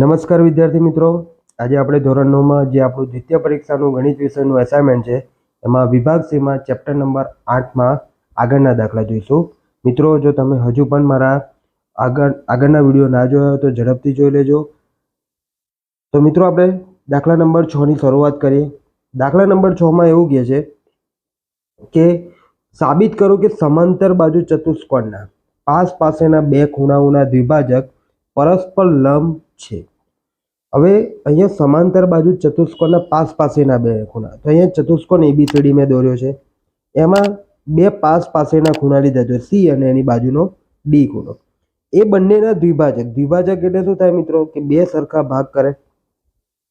નમસ્કાર વિદ્યાર્થી મિત્રો. આજે આપણે ધોરણ નવમાં જે આપણું દ્વિતીય પરીક્ષાનું ગણિત વિષયનું એસાઇનમેન્ટ છે, એમાં વિભાગ સીમાં ચેપ્ટર નંબર આઠમાં આગળના દાખલા જોઈશું. મિત્રો, જો તમે હજુ પણ મારા આગળ, આગળના વીડિયો ના જોયા હોય તો ઝડપથી જોઈ લેજો. તો મિત્રો, આપણે દાખલા નંબર છની શરૂઆત કરીએ. દાખલા નંબર છમાં એવું કહે છે કે સાબિત કરો કે સમાંતર બાજુ ચતુષ્કોણના, પાસ પાસેના બે ખૂણાઓના દ્વિભાજક પરસ્પર લંબ છે. હવે અહીંયા સમાંતર બાજુ ચતુષ્કોણના પાસ પાસેના બે ખૂણા. તો અહીંયા ચતુષ્કોણ એબીસીડી મેં દોર્યો છે. એમાં બે પાસ પાસેના ખૂણા લીધા છે સી અને એની બાજુનો ડી ખૂણો. એ બંનેના દ્વિભાજક. દ્વિભાજક એટલે શું થાય મિત્રો? કે બે સરખા ભાગ કરે.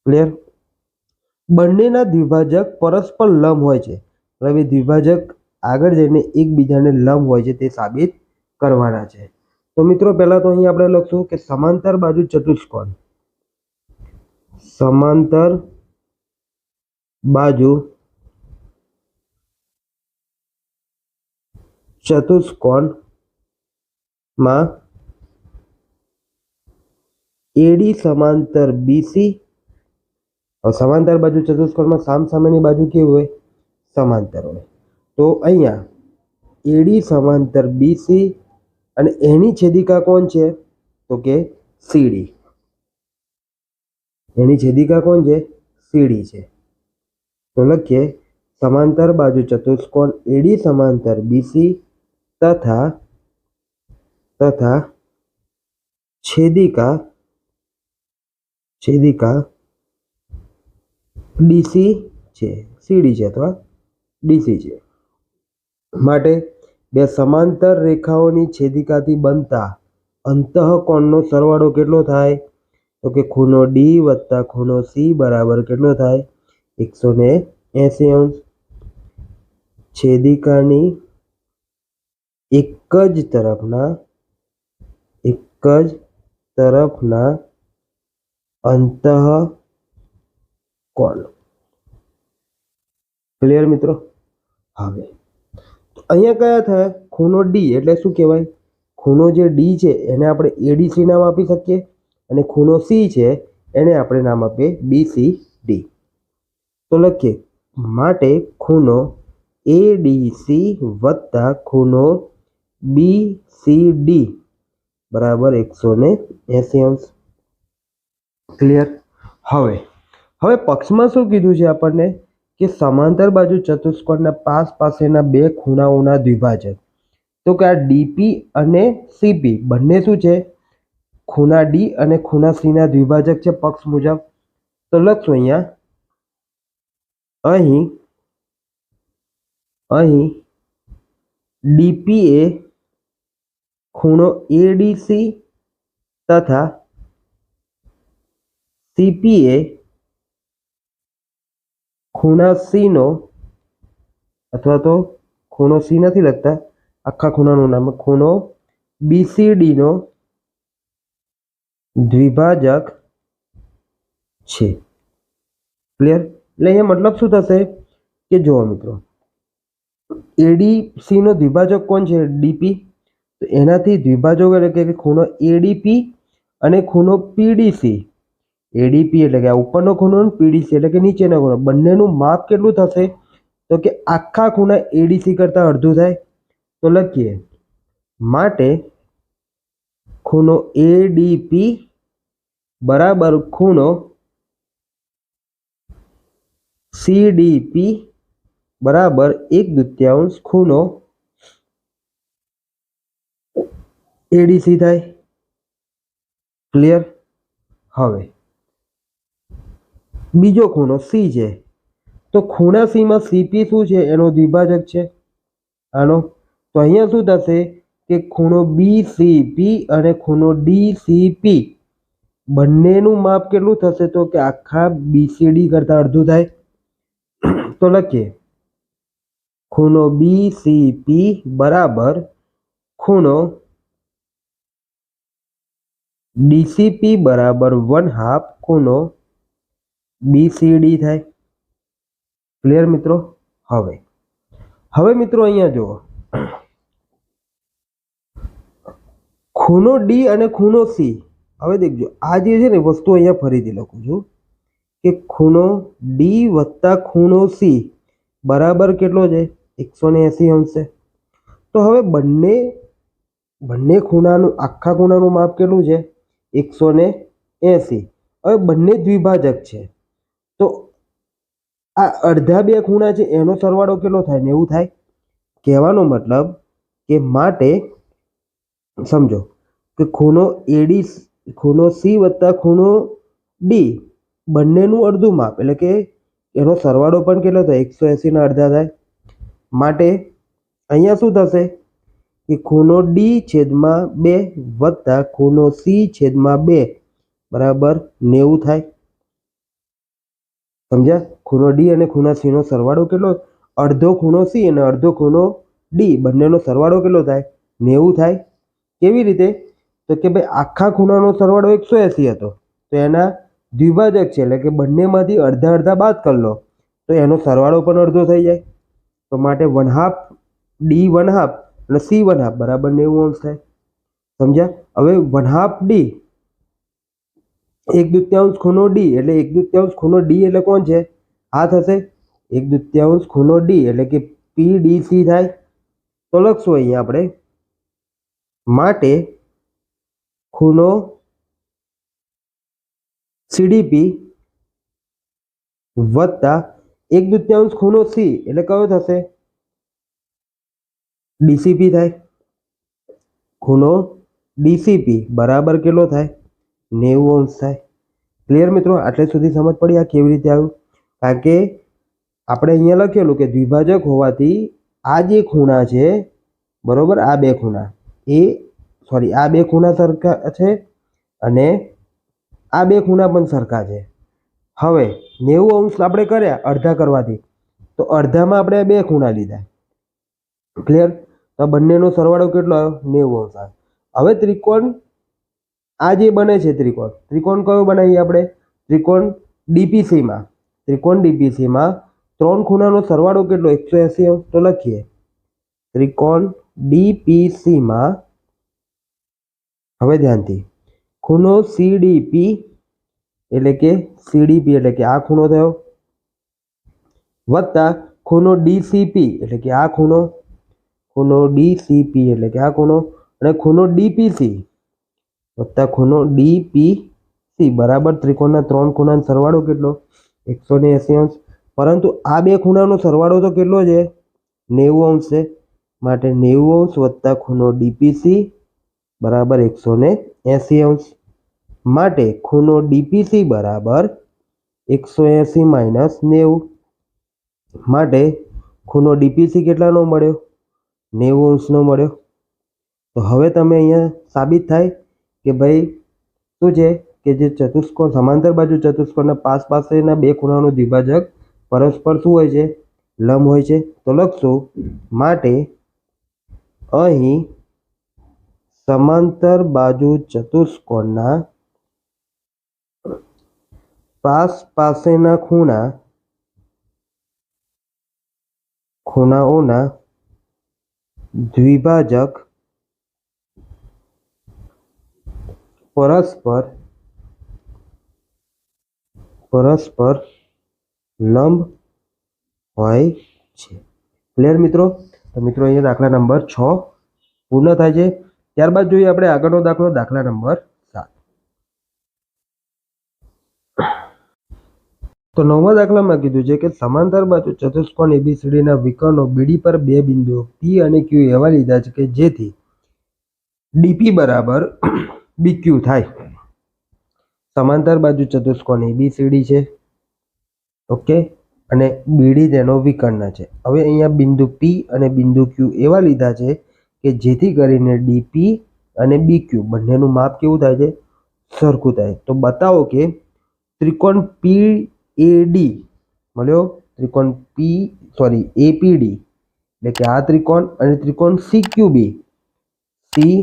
ક્લિયર બંનેના દ્વિભાજક પરસ્પર લંબ હોય છે. હવે દ્વિભાજક આગળ જઈને એકબીજાને લંબ હોય છે તે સાબિત કરવાના છે. તો મિત્રો, પહેલા તો અહીં આપણે લખશું કે સમાંતર બાજુ ચતુષ્કોણ. સમાંતર બાજુ ચતુષ્કોણમાં એડી સમાંતર બીસી સમાંતર બાજુ ચતુષ્કોણમાં સામ સામેની બાજુ કેવી હોય? સમાંતર હોય. તો અહીંયા એડી સમાંતર બીસી અને એની છેદિકા કોણ છે? તો કે સીડી. એની છેદિકા કોણ છે? સીડી છે. તો લખીએ, સમાંતર બાજુ ચતુષ્કોણ એડી સમાંતર બીસી તથા તથા છેદિકા છેદિકા ડીસી છે. સીડી છે અથવા ડીસી છે. માટે બે સમાંતર રેખાઓની છેદિકાથી બનતા અંતઃકોણનો સરવાળો કેટલો થાય? તો કે ખૂણો ડી વત્તા ખૂણો સી બરાબર કેટલો થાય? એકસો ને એંસી અંશ. છેદિકાની એક જ તરફના, એક જ તરફના અંતઃ કોણ ક્લિયર મિત્રો? હવે અહીંયા કયા થયા? ખૂણો ડી એટલે શું કહેવાય? ખૂણો જે ડી છે એને આપણે એડીસી નામ આપી શકીએ. અને ખૂણો સી છે એને આપણે નામ આપીએ બીસી ડી તો લખીએ, માટે ખૂણો એ ડી સી વત્તા સી ડી બરાબર એકસો ને એંસી અંશ. ક્લિયર હવે હવે પક્ષમાં શું કીધું છે આપણને? કે સમાંતર બાજુ ચતુષ્કોણના પાસ પાસેના બે ખૂણાઓના દ્વિભાજક. તો કે આ ડીપી અને સીપી બંને શું છે? ખૂણા ડી અને ખૂણા સીના દ્વિભાજક છે પક્ષ મુજબ. તો લખશું અહીંયા. અહીં અહીં ડીપી એ ખૂણો એડીસી તથા સીપીએ ખૂણા સીનો અથવા તો ખૂણો સી નથી લખતા, આખા ખૂણાનું નામ, ખૂણો બીસીડીનો દ્વિભાજક છે. ક્લિયર એટલે અહીંયા મતલબ શું થશે કે જુઓ મિત્રો એડીસી નો દ્વિભાજક કોણ છે? ડીપી. તો એનાથી દ્વિભાજક એટલે કે ખૂણો એડીપી અને ખૂણો પીડીસી. એડીપી એટલે કે આ ઉપરનો ખૂણો અને પીડીસી એટલે કે નીચેનો ખૂણો. બંનેનું માપ કેટલું થશે? તો કે આખા ખૂણા એડીસી કરતાં અડધું થાય. તો લખીએ. માટે ખૂણો એડીપી બરાબર ખૂણો સીડીપી બરાબર એક દૃત્યાંશ ખૂણો એડીસી થાય. ક્લિયર હવે બીજો ખૂણો સી છે. તો ખૂણા સીમાં સીપી શું છે? એનો દ્વિભાજક છે. આનો? તો અહીંયા શું થશે કે ખૂણો બી પી અને ખૂણો ડી પી બંનેનું માપ કેટલું થશે? તો કે આખા બીસીડી કરતાં અડધું થાય. તો લખીએ. ખૂણો બી પી બરાબર ખૂણો ડીસીપી બરાબર વન હાફ ખૂણો બીસીડી થાય. ક્લિયર મિત્રો? હવે. હવે મિત્રો અહીંયા જુઓ. ખૂણો ડી અને ખૂણો સી હવે દેખજો, આ જે છે ને વસ્તુ અહીંયા ફરીથી લખું છું કે ખૂણો ડી વત્તા ખૂણો સી બરાબર કેટલો છે? એકસો ને એંસી અંશે. તો હવે બંને બંને ખૂણાનું, આખા ખૂણાનું માપ કેટલું છે? એકસો ને એંસી. હવે બંને દ્વિભાજક છે. તો આ અડધા બે ખૂણા છે, એનો સરવાળો કેટલો થાય નેવું થાય? કહેવાનો મતલબ કે માટે, સમજો કે ખૂણો એડી ખૂણો સી વત્તા ખૂણો ડી બંનેનું અડધું માપ, એટલે કે એનો સરવાળો પણ કેટલો થાય? એકસો એંસીના અડધા થાય. માટે અહીંયા શું થશે? કે ખૂણો ડી છેદમાં બે વત્તા ખૂણો સી છેદમાં બે, બરાબર? નેવું થાય. સમજ્યા? ખૂણો ડી અને ખૂણા સીનો સરવાળો કેટલો? અડધો ખૂણો સી અને અડધો ખૂણો ડી બંનેનો સરવાળો કેટલો થાય? નેવું થાય. કેવી રીતે? તો કે ભાઈ, આખા ખૂણાનો સરવાળો એકસો એંસી હતો. તો એના દ્વિભાજક છે, એટલે કે બંનેમાંથી અડધા અડધા બાદ કરી લો. તો એનો સરવાળો પણ અડધો થઈ જાય. તો માટે one half D one half અને સી વન હાફ. બરાબર નેવું અંશ થાય. સમજ્યા? હવે વન હાફ ડી એક દૃત્યાંશ ખૂણો ડી એટલે એક દૂત્યાંશ ખૂણો ડી એટલે કોણ છે? આ થશે. એક દૃત્યાંશ ખૂણો ડી એટલે કે પી ડી સી થાય. તો લખશું અહીંયા આપણે. માટે ખૂણો સીડીપી વત્તા એક દૂત્યાંશ ખૂણો સી એટલે કયો થશે? ડીસીપી થાય. ખૂણો ડીસીપી બરાબર કેટલો થાય? નેવું અંશ થાય. ક્લિયર મિત્રો? આટલે સુધી સમજ પડી આ કેવી રીતે આવ્યું? કારણ કે આપણે અહીંયા લખેલું કે દ્વિભાજક હોવાથી આ જે ખૂણા છે, બરોબર? આ બે ખૂણા. એ સોરી આ બે ખૂણા સરખા છે અને આ બે ખૂણા પણ સરખા છે. હવે નેવું અંશ આપણે કર્યા અડધા કરવાથી. તો અડધામાં આપણે બે ખૂણા લીધા. ક્લિયર તો બંનેનો સરવાળો કેટલો આવ્યો? નેવું અંશ આવ્યો. હવે ત્રિકોણ આ જે બને છે ત્રિકોણ ત્રિકોણ કયો બનાવીએ આપણે? ત્રિકોણ ડીપીસીમાં. ત્રિકોણ ડીપીસીમાં ત્રણ ખૂણાનો સરવાળો કેટલો? એકસો એંસી તો લખીએ. ત્રિકોણ ડીપીસીમાં, હવે ધ્યાનથી. ખૂણો સીડીપી એટલે કે સીડીપી એટલે કે આ ખૂણો થયો. વત્તા ખૂણો ડીસીપી એટલે કે આ ખૂણો. ખૂણો ડીસીપી એટલે કે આ ખૂણો. અને ખૂણો ડીપીસી વત્તા ખૂણો ડીપીસી બરાબર ત્રિકોણના ત્રણ ખૂણાનો સરવાળો કેટલો? એકસો ને એંસી અંશ. પરંતુ આ બે ખૂણાનો સરવાળો તો કેટલો છે? નેવું અંશ છે. માટે નેવું અંશ વત્તા ખૂણો ડીપીસી બરાબર એકસો ને એંસી અંશ. માટે ખૂણો ડીપીસી બરાબર એકસો એંસી માઇનસ નેવું. માટે ખૂણો ડીપીસી કેટલાનો મળ્યો? નેવું અંશનો મળ્યો. તો હવે તમે અહીંયા સાબિત થાય કે ભાઈ, શું છે કે જે ચતુષ્કોણ, સમાંતર બાજુ ચતુષ્કોણના પાસ પાસેના બે ખૂણાનો દ્વિભાજક પરસ્પર શું હોય છે? લંબ હોય છે. તો લખશું, માટે અહીં સમાંતર બાજુ ચતુષ્કોણના પાસ પાસેના ખૂણા ખૂણાઓના દ્વિભાજક પરસ્પર પરસ્પર લંબ હોય છે. ક્લિયર મિત્રો? તો મિત્રો અહીંયા દાખલા નંબર છ પૂર્ણ થાય છે. ત્યારબાદ જોઈએ આપણે આગળનો દાખલો, દાખલા નંબર સાત. તો નવમા દાખલામાં કીધું છે કે સમાંતર બાજુ ચતુષ્કોણ એબીસીડીના વિકર્ણો બીડી પર બે બિંદુઓ પી અને ક્યુ એવા લીધા છે કે જેથી ડીપી બરાબર બીક્યુ થાય. સમાંતર બાજુ ચતુષ્કોણ એબીસીડી છે. ઓકે અને બીડી તેનો વિકર્ણ છે. હવે અહીંયા બિંદુ પી અને બિંદુ ક્યુ એવા લીધા છે કે જેથી કરીને ડીપી અને બીક્યુ બંનેનું માપ કેવું થાય છે? સરખું થાય. તો બતાવો કે ત્રિકોણ પી એ મળ્યો? ત્રિકોણ પી સોરી એપીડી એટલે કે આ ત્રિકોણ અને ત્રિકોણ C Q B C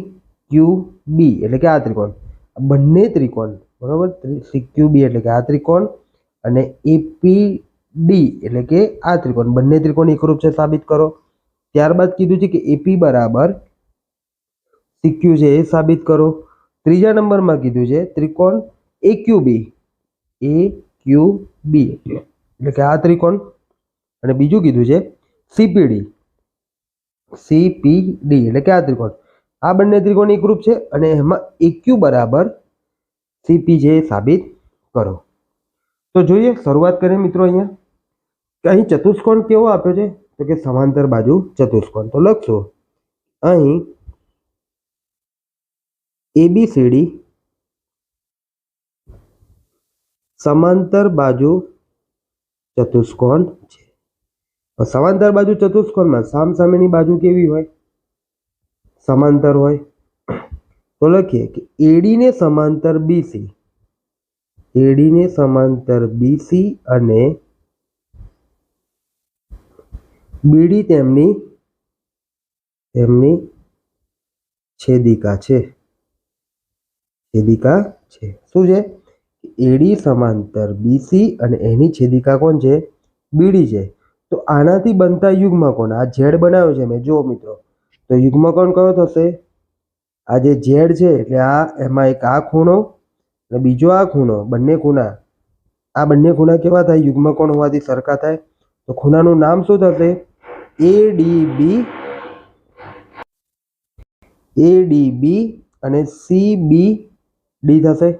Q B એટલે કે આ ત્રિકોણ. બંને ત્રિકોણ, બરોબર? ક્યુ બી એટલે કે આ ત્રિકોણ અને એપી ડી એટલે કે આ ત્રિકોણ. બંને ત્રિકોણ એકરૂપ છે સાબિત કરો. ત્યારબાદ કીધું છે કે એપી બરાબર સીક્યુ છે એ સાબિત કરો. ત્રીજા નંબરમાં કીધું છે ત્રિકોણ એ ક્યુ બી એ ક્યુ બી એટલે કે આ ત્રિકોણ. અને બીજું કીધું છે સીપીડી સીપીડી એટલે કે આ ત્રિકોણ. આ બંને ત્રિકોણ એકરૂપ છે અને એમાં એક્યુ બરાબર સીપી જે સાબિત કરો. તો જોઈએ શરૂઆત કરીએ મિત્રો અહીંયા. કે અહીં ચતુષ્કોણ કેવો આપ્યો છે? તો કે સમાંતર બાજુ ચતુષ્કોણ. તો લખશો. અહીં એબીસીડી સમાંતર બાજુ ચતુષ્કોણ છે. સમાંતર બાજુ ચતુષ્કોણમાં સામસામેની બાજુ કેવી હોય? સમાંતર હોય? તો લખીએ કે એડીને સમાંતર બીસી એડીને સમાંતર બીસી અને બીડી તેમની તેમની છેદિકા છે. છેદિકા છે. શું છે? એડી સમાંતર બીસી અને એની છેદિકા કોણ છે? બીડી છે. તો આનાથી બનતા યુગમાં કોણ? આ ઝેડ બનાવ્યો છે મેં. જો મિત્રો. તો યુગ્મકોણ કયો થશે? આ જે ઝેડ છે, એટલે આ એમાં એક આ ખૂણો અને બીજો આ ખૂણો, બંને ખૂણા. આ બંને ખૂણા કેવા થાય? યુગ્મ કોણ હોવાથી સરખા થાય? તો ખૂણાનું નામ શું થશે? એ ડી બી એ ડી બી અને સી બી ડી થશે.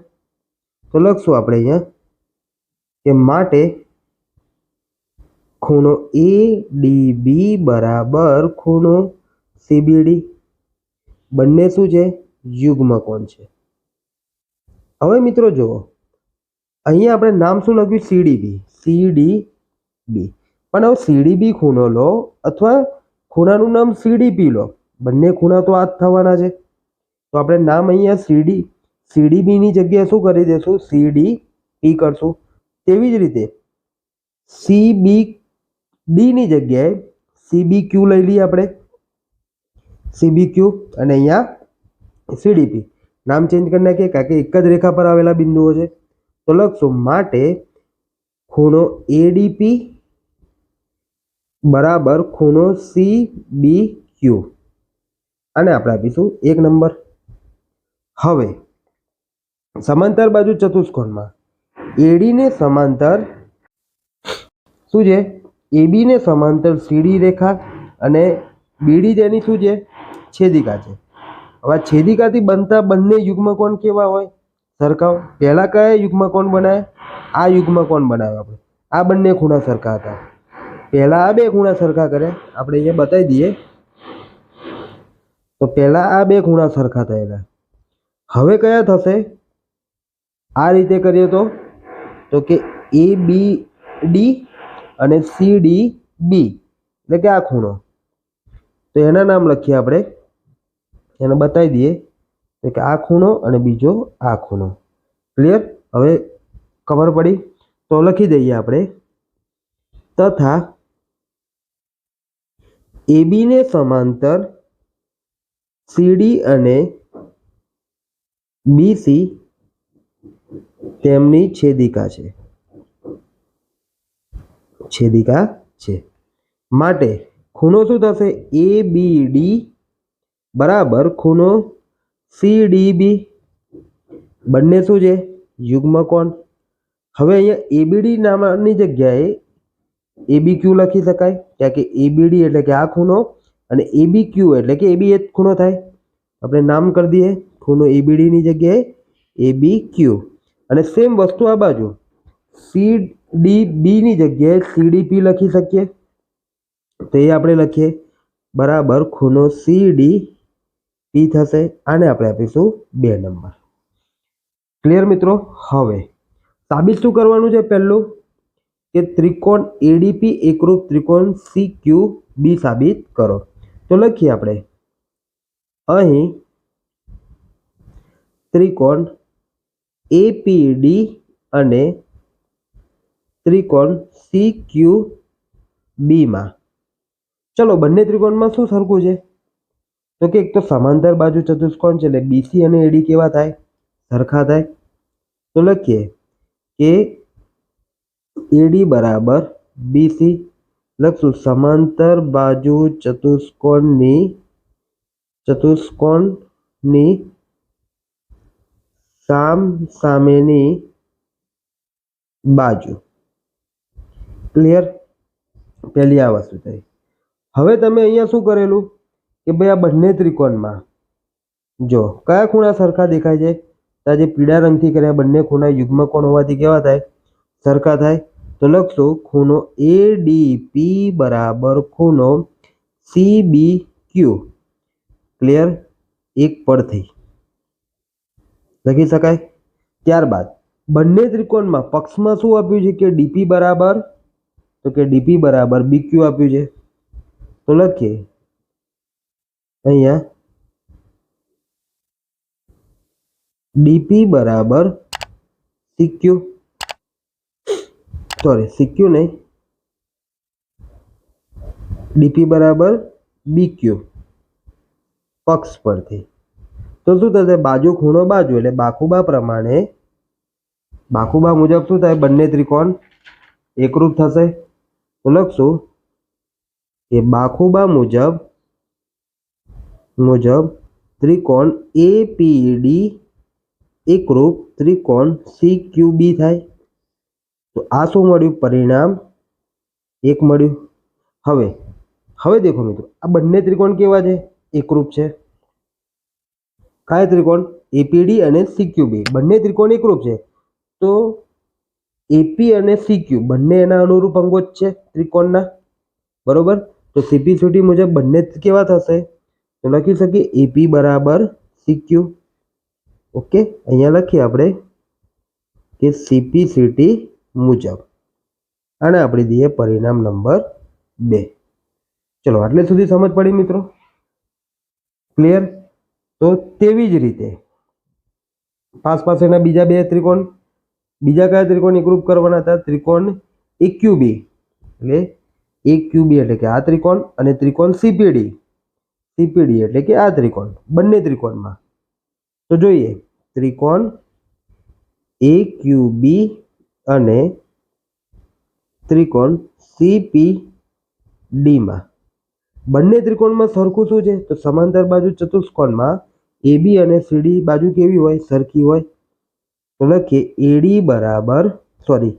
તો લખશું આપણે અહીંયા કે માટે ખૂણો એ ડી બી બરાબર ખૂણો સીબીડી બંને શું છે? યુગ્મ કોણ છે? હવે મિત્રો જુઓ. અહીંયા આપણે નામ શું લખ્યું? સીડીબી સીડી બી પણ હવે સીડીબી ખૂણો લો અથવા ખૂણાનું નામ સીડીપી લો. બંને ખૂણા તો આ જ થવાના છે. તો આપણે નામ અહીંયા સીડી સીડીબીની જગ્યાએ શું કરી દઈશું સીડી પી કરશું. તેવી જ રીતે સીબી ડીની જગ્યાએ સીબી ક્યુ લઈ લઈએ આપણે. સીબી ક્યુ અને અહીંયા સીડીપી. નામ ચેન્જ કરી નાખીએ કારણ કે એક જ રેખા પર આવેલા બિંદુઓ છે. તો લખશું, માટે ખૂણો એડીપી બરાબર ખૂણો સીબી ક્યુ અને આપણે આપીશું એક નંબર. હવે, સમાંતર બાજુ ચતુષ્કોણમાં એડીને સમાંતર શું છે? એબીને સમાંતર સીડી રેખા અને બીડી જેની શું છે? છેદિકા છે. હવે છેદિકાથી બનતા બંને યુગ્મકોણ કેવા હોય? સરખા પહેલાં કયા યુગ્મકોણ બનાવે આ યુગ્મકોણ બનાવે આપણે? આ બંને ખૂણા સરખા હતા. પહેલા આ બે ખૂણા સરખા કરે આપણે અહીંયા બતાવી દઈએ. તો પહેલા આ બે ખૂણા સરખા થયેલા. હવે કયા થશે? આ રીતે કરીએ તો. તો કે એ બી ડી અને સી ડી બી એટલે કે આ ખૂણો. તો એના નામ લખીએ આપણે. એને બતાવી દઈએ કે આ ખૂણો અને બીજો આ ખૂણો. ક્લિયર હવે ખબર પડી? તો લખી દઈએ આપણે. તથા એબીને સમાંતર સીડી અને બીસી તેમની છેદિકા છે. છેદિકા છે. માટે ખૂણો શું થશે? એ બી ડી બરાબર ખૂણો સી ડી બી બંને શું છે? યુગ્મ કોણ હવે અહીંયા એબીડી નામની જગ્યાએ એબી ક્યુ લખી શકાય. ત્યાં કે એબીડી એટલે કે આ ખૂણો અને એબી ક્યુ એટલે કે એબી એ જ ખૂણો થાય. આપણે નામ કરી દઈએ. ખૂણો એબીડીની જગ્યાએ એબી ક્યુ અને સેમ વસ્તુ આ બાજુ. સી ડી બીની જગ્યાએ સીડીપી લખી શકીએ. તો એ આપણે લખીએ. બરાબર ખૂણો સી ડી પી થશે. આને આપણે આપીશું બે નંબર. ક્લિયર મિત્રો? હવે, સાબિત શું કરવાનું છે પહેલું? કે ત્રિકોણ એડીપી એકરૂપ ત્રિકોણ સી ક્યુ બી સાબિત કરો. તો લખીએ આપણે. અહીં ત્રિકોણ એપીડી અને ત્રિકોણ સી ક્યુ બીમાં ચલો, બંને ત્રિકોણમાં શું સરખું છે? તો કે એક તો સમાંતર બાજુ ચતુષ્કોણ છે એટલે બીસી અને એડી કેવા થાય? સરખા થાય. તો લખીએ કે એડી બરાબર બીસી લખશું. સમાંતર બાજુ ચતુષ્કોણની ચતુષ્કોણની સામ સામેની બાજુ. ક્લિયર પહેલી આ વસ્તુ થઈ. હવે તમે અહીંયા શું કરેલું? કે ભાઈ આ બંને ત્રિકોણમાં, જો, કયા ખૂણા સરખા દેખાય છે? તો જે પીળા રંગથી કર્યા બંને ખૂણા યુગ્મ કોણ હોવાથી કેવા થાય? સરખા થાય. તો લખશો ખૂણો એ ડી પી બરાબર ખૂણો સી બી ક્યુ ક્લિયર એક પડથી. લખી શકાય? ત્યારબાદ, બંને ત્રિકોણમાં પક્ષમાં શું આપ્યું છે કે ડીપી બરાબર? તો કે ડીપી બરાબર બીક્યુ આપ્યું છે. તો લખીએ. અહીંયા ડીપી બરાબર સીક્યુ. સોરી સીક્યુ નહીં. ડીપી બરાબર બીક્યુ. પક્ષ પરથી. તો શું થશે? બાજુ ખૂણો બાજુ, એટલે બાખુબા પ્રમાણે, બાખુબા મુજબ શું થાય? બંને ત્રિકોણ એકરૂપ થશે. તો લખશું કે બાખુબા મુજબ મુજબ ત્રિકોણ એ પી એકરૂપ ત્રિકોણ સી ક્યુ બી થાય. તો આ શું મળ્યું? પરિણામ એક મળ્યું. હવે હવે દેખો મિત્રો, આ બંને ત્રિકોણ કેવા છે? એકરૂપ છે. કયા ત્રિકોણ? એપીડી અને સીક્યુબી બંને ત્રિકોણ એકરૂપ છે. તો એપી અને સીક્યુ બંને એના અનુરૂપ અંગો જ છે ત્રિકોણના. બરોબર? તો સીપી સુટી મુજબ બંને કેવા થશે? તો લખી શકીએ એપી બરાબર સીક્યુ ઓકે, અહીંયા લખીએ આપણે કે સીપીસીટી મુજબ. અને આપણે દઈએ પરિણામ નંબર બે. ચલો, આટલે સુધી સમજ પડી મિત્રો? ક્લિયર તો તેવી જ રીતે પાસ પાસેના બીજા બે ત્રિકોણ, બીજા કયા ત્રિકોણ એકરૂપ કરવાના હતા? ત્રિકોણ એક્યુબી એટલે એક્યુબી એટલે કે આ ત્રિકોણ અને ત્રિકોણ સીપીડી સીપીડી એટલે કે આ ત્રિકોણ, બંને ત્રિકોણમાં. તો જોઈએ, ત્રિકોણ એ ક્યુબી અને ત્રિકોણ સીપી ડીમાં બંને ત્રિકોણમાં સરખું શું છે? તો સમાંતર બાજુ ચતુષ્કોણમાં એબી અને સીડી બાજુ કેવી હોય? સરખી હોય. તો લખીએ એડી બરાબર સોરી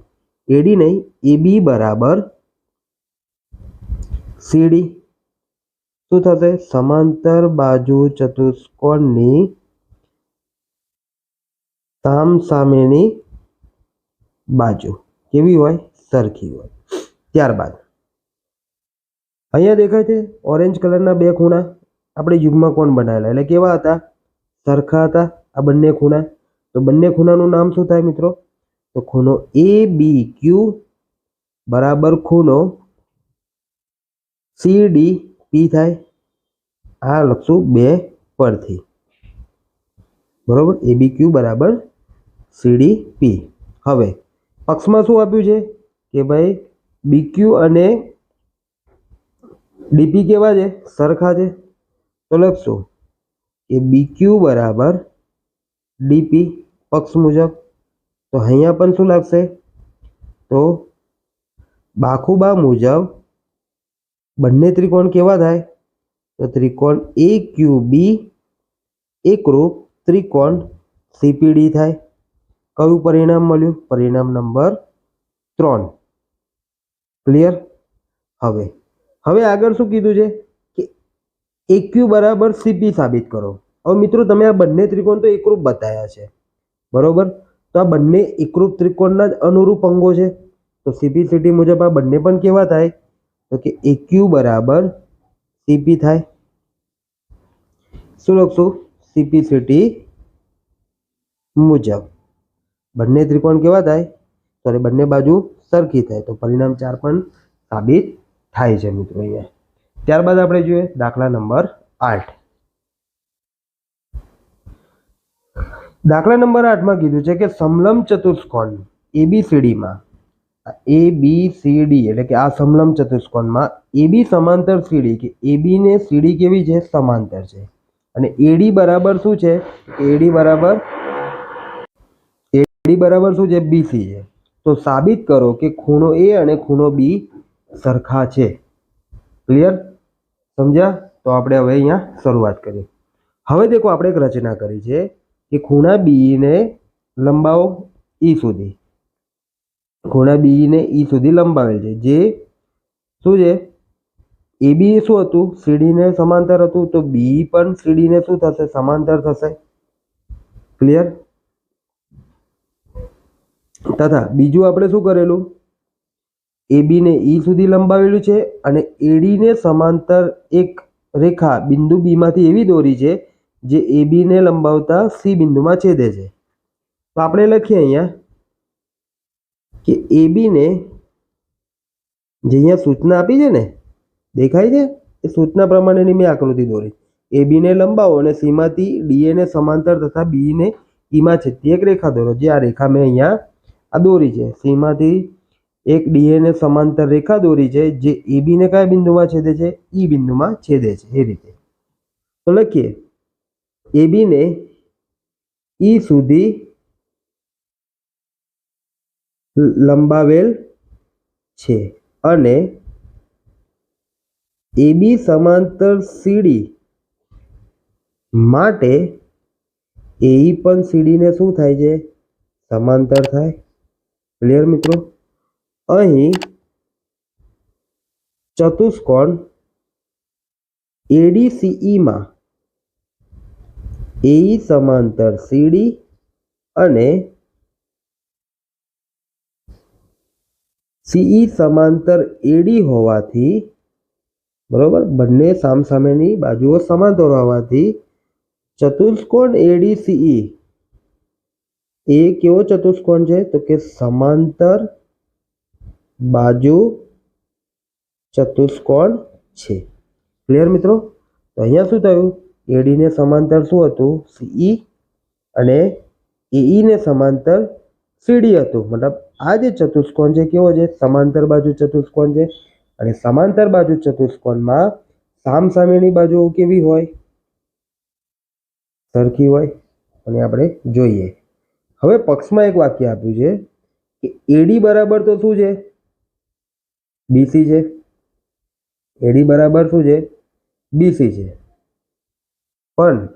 એડી નહીં એબી બરાબર સીડી શું થશે? સમાંતર બાજુ ચતુષ્કોણની સામ સામેની બાજુ. કેવી હોય? સરખી હોય. ત્યારબાદ. અહીંયા દેખાય છે ઓરેન્જ કલરના બે ખૂણા. આપણે યુગમાં કોણ બનાવેલા. એટલે કેવા હતા? સરખા હતા. આ બંને ખૂણા. તો બંને ખૂણાનું નામ શું થાય મિત્રો? તો ખૂણો એ, બી, ક્યુ, બરાબર ખૂણો સી, ડી પી થાય, આ લખશું બે પરથી. બરાબર? એ બી ક્યુ બરાબર સીડી પી હવે, પક્ષમાં શું આપ્યું છે? કે ભાઈ બીક્યુ અને ડીપી કેવા છે? સરખા છે. તો લખશું કે બીક્યુ બરાબર ડીપી પક્ષ મુજબ. તો અહીંયા પણ શું લાગશે? તો બાખુબા મુજબ બંને ત્રિકોણ કેવા થાય? તો ત્રિકોણ એ ક્યુ બી એકરૂપ ત્રિકોણ સીપીડી થાય. કયું પરિણામ મળ્યું? પરિણામ નંબર ત્રણ. ક્લિયર હવે હવે આગળ શું કીધું છે? કે એક્યુ બરાબર સીપી સાબિત કરો. હવે મિત્રો, તમે આ બંને ત્રિકોણ તો એકરૂપ બતાવ્યા છે. બરોબર? તો આ બંને એકરૂપ ત્રિકોણના જ અનુરૂપ અંગો છે. તો સીપીસીટી મુજબ આ બંને પણ કેવા થાય? તો કે એક્યુ બરાબર સીપી થાય. શું લખશું? સીપીસીટી મુજબ. બંને ત્રિકોણ કેવા થાય? સોરી બંને બાજુ સરખી થાય. તો પરિણામ ચાર પણ સાબિત થાય છે મિત્રો અહીંયા. ત્યારબાદ આપણે જોઈએ દાખલા નંબર આઠ. દાખલા નંબર આઠમાં કીધું છે કે સમલમ ચતુષ્કોણ એબીસીડીમાં એ બી સી ડી એટલે કે આ સમલંબ ચતુષ્કોણમાં એબી સમાંતર સીડી કે એબી ને સીડી કેવી છે? સમાંતર છે. અને એડી બરાબર શું છે? એડી બરાબર એડી બરાબર શું છે? બીસી છે. તો સાબિત કરો કે ખૂણો એ અને ખૂણો બી સરખા છે. ક્લિયર સમજ્યા? તો આપણે હવે અહીંયા શરૂઆત કરીએ. હવે દેખો, આપણે એક રચના કરી છે કે ખૂણા બી ને લંબાવો ઈ સુધી. ખૂણા બી ઈ સુધી લંબાવેલ છે. જે શું છે? એ બી શું હતું? સીડીને સમાંતર હતું. તો બી પણ સીડીને શું થશે? સમાંતર થશે. ક્લિયર તથા બીજું આપણે શું કરેલું? એ બીને ઈ સુધી લંબાવેલું છે અને એડીને સમાંતર એક રેખા બિંદુ બીમાંથી એવી દોરી છે, જે એ બીને લંબાવતા સી બિંદુમાં છેદે છે. તો આપણે લખીએ અહીંયા. કે એ બીને જે અહીંયા સૂચના આપી છે ને, દેખાય છે? એ સૂચના પ્રમાણેની મેં આકૃતિ દોરી. એ બીને લંબાવો અને સીમાંથી ડીએને સમાંતર તથા બીને ઈમાં છેદતી એક રેખા દોરો. જે આ રેખા મેં અહીંયા આ દોરી છે. સીમાંથી એક ડીએને સમાંતર રેખા દોરી છે, જે એ બીને કયા બિંદુમાં છેદે છે? ઈ બિંદુમાં છેદે છે, એ રીતે. તો લખીએ. એ બીને ઈ સુધી લ- લંબાવેલ છે અને એબી સમાંતર સીડી માટે એઈ પણ સીડીને શું થાય છે? સમાંતર થાય. ક્લિયર મિત્રો? અહીં ચતુષ્કોણ એડીસીઈમાં એઈ સમાંતર સીડી અને સીઈ સમાંતર એડી હોવાથી, બરોબર? બંને સામસામેની બાજુઓ સમાંતર હોવાથી, ચતુષ્કોણ એડી સીઈ. એ કેવો ચતુષ્કોણ છે? તો કે સમાંતર બાજુ ચતુષ્કોણ છે. ક્લિયર મિત્રો? તો અહીંયા શું થયું? એડીને સમાંતર શું હતું? સીઈ અને એઈ ને સમાંતર સીડી હતું. મતલબ આ જે ચતુષ્કોણ છે, કેવો છે? સમાંતર બાજુ ચતુષ્કોણ છે અને સમાંતર બાજુ ચતુષ્કોણમાં સામસામેની બાજુઓ કેવી હોય? સરખી હોય. અને આપણે જોઈએ. હવે પક્ષમાં એક વાક્ય આપ્યું છે કે એડી બરાબર તો શું છે? બીસી છે. એડી બરાબર શું છે? બીસી છે. પણ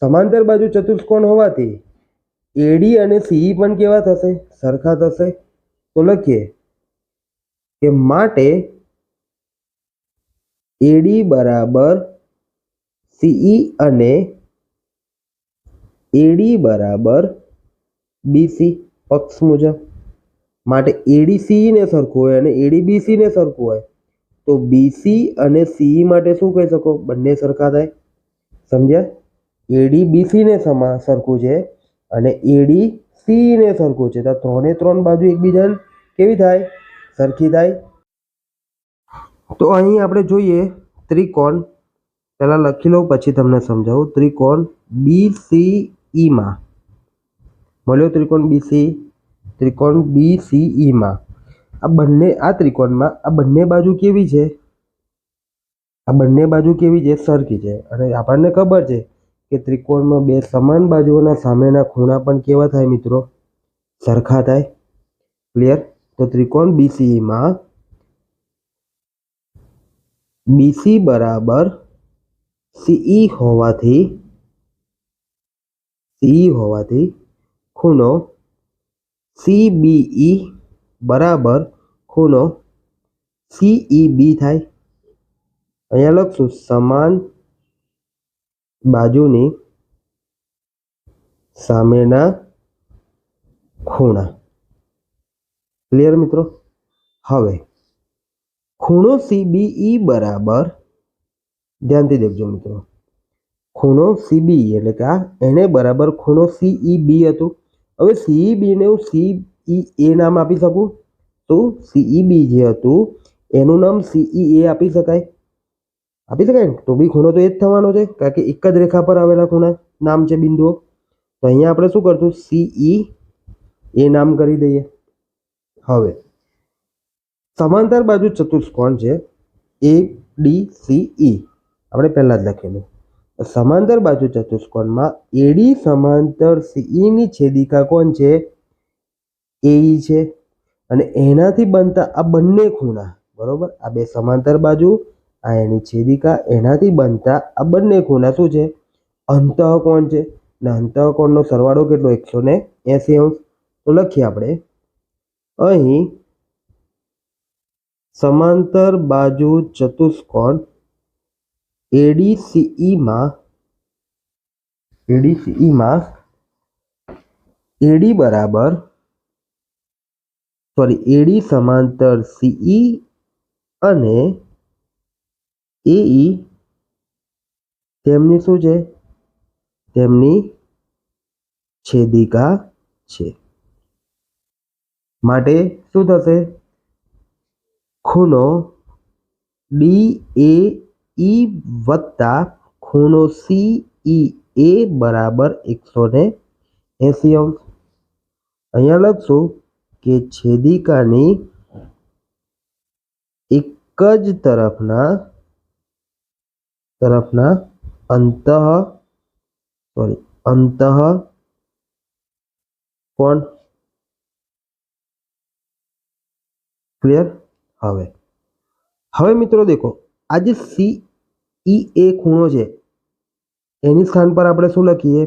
સમાંતર બાજુ ચતુષ્કોણ હોવાથી એડી અને સીઈ પણ કેવા થશે? સરખા થશે? તો લખીએ કે માટે એડી બરાબર સીઈ અને એડી બરાબર બીસી પક્ષ મુજબ. માટે એડી સીઈ ને સરખું હોય અને એડી બીસી ને સરખું હોય, તો બીસી અને સીઈ માટે શું કહી શકો? બંને સરખા થાય. સમજ્યા? એડી બીસી ને સમા સરખું છે. અને એડી સી ને સરખું છે. તો ત્રણે ત્રણ બાજુ એકબીજાને કેવી થાય? સરખી થાય. તો અહીં આપણે જોઈએ ત્રિકોણ. પહેલાં લખી લઉં, પછી તમને સમજાવું. ત્રિકોણ બી સી ઈમાં મળ્યો ત્રિકોણ બી સી ત્રિકોણ બી સી ઈમાં આ બંને, આ ત્રિકોણમાં આ બંને બાજુ કેવી છે? આ બંને બાજુ કેવી છે? સરખી છે. અને આપણને ખબર છે કે ત્રિકોણમાં બે સમાન બાજુઓના સામેના ખૂણા પણ કેવા થાય મિત્રો? સરખા થાય? ક્લિયર તો ત્રિકોણ બીસીમાં બીસી બરાબર સીઈ હોવાથી સીઈ હોવાથી ખૂણો સીબીઈ બરાબર ખૂણો સીઈબી થાય. અહીંયા લખશું સમાન બાજુની સામેના ખૂણા. ક્લિયર મિત્રો? હવે, ખૂણો સીબીઈ બરાબર, ધ્યાનથી દેખજો મિત્રો. ખૂણો સીબી એટલે કે આ એને બરાબર ખૂણો સીઈબી હતું. હવે સીઈબી ને હું સીઈ એ નામ આપી શકું? તો સીઈબી જે હતું, એનું નામ સીઈ એ આપી શકાય. આપી શકાય? તો બી ખૂણો તો એ જ થવાનો છે, કારણ કે એક જ રેખા પર આવેલા ખૂણા નામ છે બિંદુઓ. તો અહીંયા આપણે શું કરશું? સીઈ એ નામ કરી દઈએ. હવે, સમાંતર બાજુ ચતુષ્કોણ છે? એ ડી સી ઈ આપણે પહેલાં જ લખેલું સમાંતર બાજુ ચતુષ્કોણમાં એડી સમાંતર સીઈની છેદિકા કોણ છે? એઈ છે. અને એનાથી બનતા આ બંને ખૂણા, બરોબર? આ બે સમાંતર બાજુ આ એની છેદિકા એનાથી બનતા આ બંને ખૂણા શું છે? અંતઃકોણ છે? ને અંતઃકોણનો સરવાળો કેટલો? એકસો ને એંસી અંશ. તો લખીએ આપણે. અહીં સમાંતર બાજુ ચતુષ્કોણ એડીસીઈમાં એડીસીઈમાં એડી બરાબર સોરી એડી સમાંતર સીઈ અને એઈ તેમની શું છે? તેમની છેદિકા છે. માટે શું થશે? ખૂણો ડી એ ઈ વત્તા ખૂણો સી ઈ એ બરાબર એકસો ને એંસી અંશ. અહીંયા લખશું કે છેદિકાની એક જ તરફના તરફના અંતઃ સોરી અંતઃ કોણ ક્લિયર હવે હવે મિત્રો દેખો આ જે સી ઈ એ ખૂણો છે. એની સ્થાન પર આપણે શું લખીએ?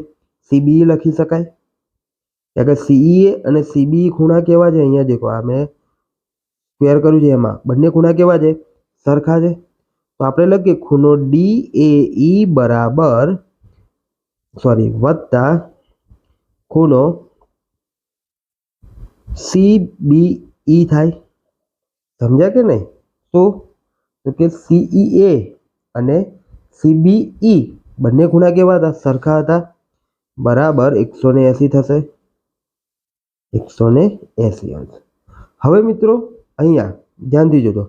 સીબીઈ લખી શકાય. કારણ કે સીઈએ અને સીબી ખૂણા કેવા છે? અહીંયા દેખો, આ મેં સ્ક્વેર કર્યું છે એમાં. બંને ખૂણા કેવા છે? સરખા છે. તો આપણે લખીએ ખૂણો ડી એ ઈ બરાબર સોરી વત્તા ખૂણો સી બી ઈ થાય. સમજ્યા કે નહીં? તો તો કે સીઈ એ અને સીબીઈ બંને ખૂણા કેવા હતા? સરખા હતા. બરાબર એકસો ને એંસી થશે. એકસો ને એંસી અંશ. હવે મિત્રો, અહીંયા ધ્યાનથી જોજો.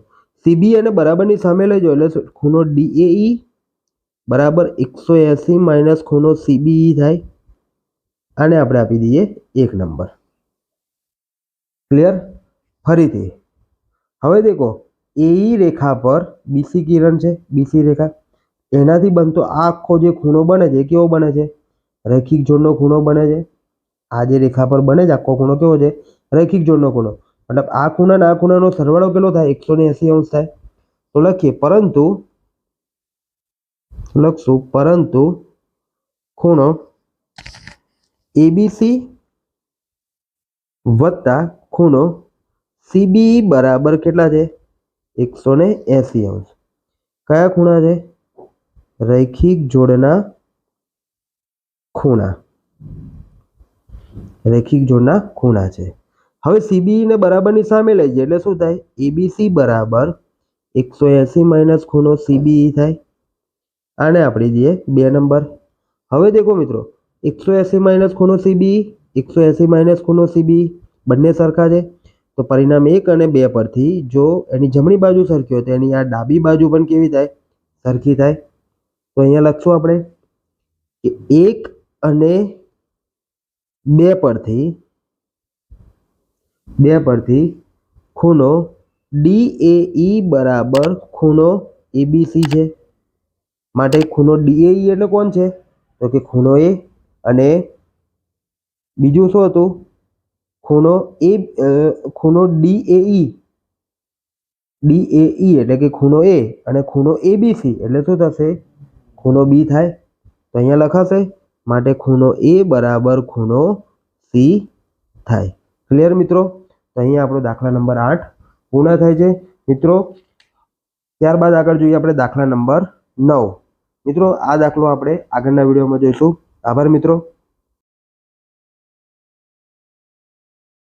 સીબી અને બરાબરની સામે લઈ જાઓ એટલે ખૂણો ડીએઈ બરાબર એકસો એંસી માઇનસ ખૂણો સીબીઈ થાય. આને આપણે આપી દઈએ એક નંબર. ક્લિયર? ફરીથી. હવે દેખો, એઈ રેખા પર બીસી કિરણ છે, બીસી રેખા. એનાથી બનતો આ આખો જે ખૂણો બને છે કેવો બને છે? રેખિક જોડનો ખૂણો બને છે. આ જે રેખા પર બને છે, આખો ખૂણો કેવો છે? રેખિક જોડનો ખૂણો. મતલબ આ ખૂણા અને ખૂણાનો સરવાળો કેટલો થાય? એકસો ને અંશ થાય. તો લખીએ, પરંતુ, લખશું, પરંતુ ખૂણો એબીસી વત્તા ખૂણો સીબી બરાબર કેટલા છે? એકસો એંસી અંશ. કયા ખૂણા છે? રૈખિક જોડના ખૂણા. રેખિક જોડના ખૂણા છે. હવે સીબી ને બરાબરની સામે લઈ જાય એટલે શું થાય? એબીસી બરાબર એકસો એંસી માઇનસ ખૂણો સીબી થાય. આને આપણે દઈએ બે નંબર. હવે દેખો મિત્રો, એકસો એંસી માઇનસ ખૂણો સીબી એકસો એંસી માઇનસ ખૂણો સીબી બંને સરખા છે. તો પરિણામ એક અને બે પરથી જો એની જમણી બાજુ સરખી હોય તો એની આ ડાબી બાજુ પણ કેવી થાય? સરખી થાય. તો અહીંયા લખશું આપણે કે એક અને બે પરથી બે પરથી ખૂણો ડી એ ઈ બરાબર ખૂણો એબીસી છે. માટે ખૂણો ઈ એટલે કોણ છે? તો કે ખૂણો એ અને બીજું શું હતું? ખૂણો એ ખૂણો ડી એ ઈ. ડી એ ઈ એટલે કે ખૂણો એ અને ખૂણો એબીસી એટલે શું થશે? ખૂણો બી થાય. તો અહીંયા લખાશે, માટે ખૂણો એ બરાબર ખૂણો સી થાય. ક્લિયર મિત્રો? તો અહીંયા આપણો દાખલા નંબર આઠ પૂર્ણ થાય છે. મિત્રો, ત્યારબાદ આગળ જોઈએ આપણે દાખલા નંબર નવ. મિત્રો, આ દાખલો આપણે આગળના વિડીયોમાં જોઈશું. આભાર મિત્રો.